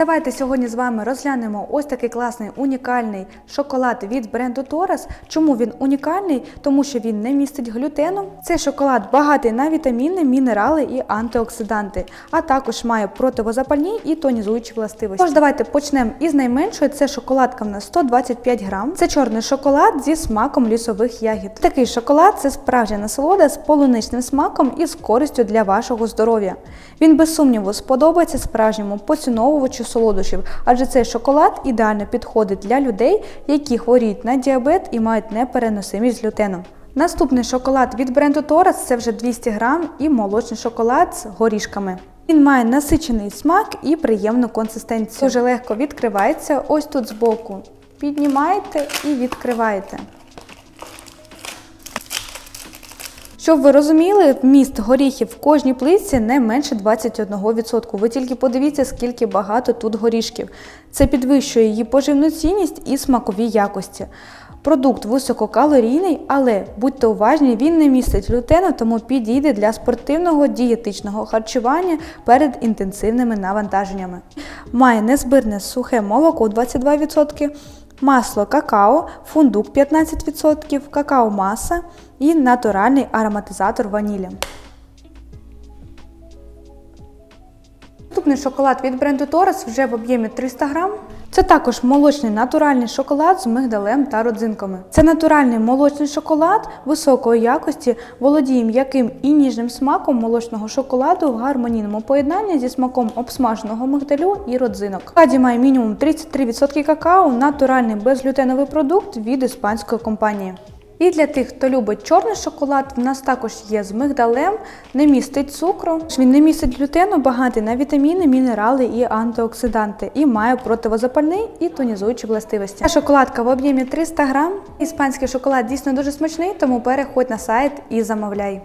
Давайте сьогодні з вами розглянемо ось такий класний унікальний шоколад від бренду Торас. Чому він унікальний? Тому що він не містить глютену. Цей шоколад багатий на вітаміни, мінерали і антиоксиданти, а також має противозапальні і тонізуючі властивості. Тож давайте почнемо із найменшої. Це шоколадка в нас 125 грам. Це чорний шоколад зі смаком лісових ягід. Такий шоколад це справжня насолода з полуничним смаком і з користю для вашого здоров'я. Він без сумніву сподобається справжньому поціновувачу солодощів, адже цей шоколад ідеально підходить для людей, які хворіють на діабет і мають непереносимість глютеном. Наступний шоколад від бренду Торас це вже 200 грам і молочний шоколад з горішками. Він має насичений смак і приємну консистенцію. Дуже легко відкривається. Ось тут збоку. Піднімаєте і відкриваєте. Щоб ви розуміли, вміст горіхів в кожній плитці не менше 21%. Ви тільки подивіться, скільки багато тут горішків. Це підвищує її поживну цінність і смакові якості. Продукт висококалорійний, але будьте уважні, він не містить глютену, тому підійде для спортивного дієтичного харчування перед інтенсивними навантаженнями. Має незбирне сухе молоко 22%, масло какао, фундук 15%, какао-маса і натуральний ароматизатор ванілі. Наступний шоколад від бренду Торес вже в об'ємі 300 грам. Це також молочний натуральний шоколад з мигдалем та родзинками. Це натуральний молочний шоколад високої якості, володіє м'яким і ніжним смаком молочного шоколаду в гармонійному поєднанні зі смаком обсмаженого мигдалю і родзинок. В складі має мінімум 33% какао, натуральний безглютеновий продукт від іспанської компанії. І для тих, хто любить чорний шоколад, в нас також є з мигдалем, не містить цукру. Він не містить глютену, багатий на вітаміни, мінерали і антиоксиданти, і має противозапальний і тонізуючі властивості. Шоколадка в об'ємі 300 грам. Іспанський шоколад дійсно дуже смачний, тому переходь на сайт і замовляй.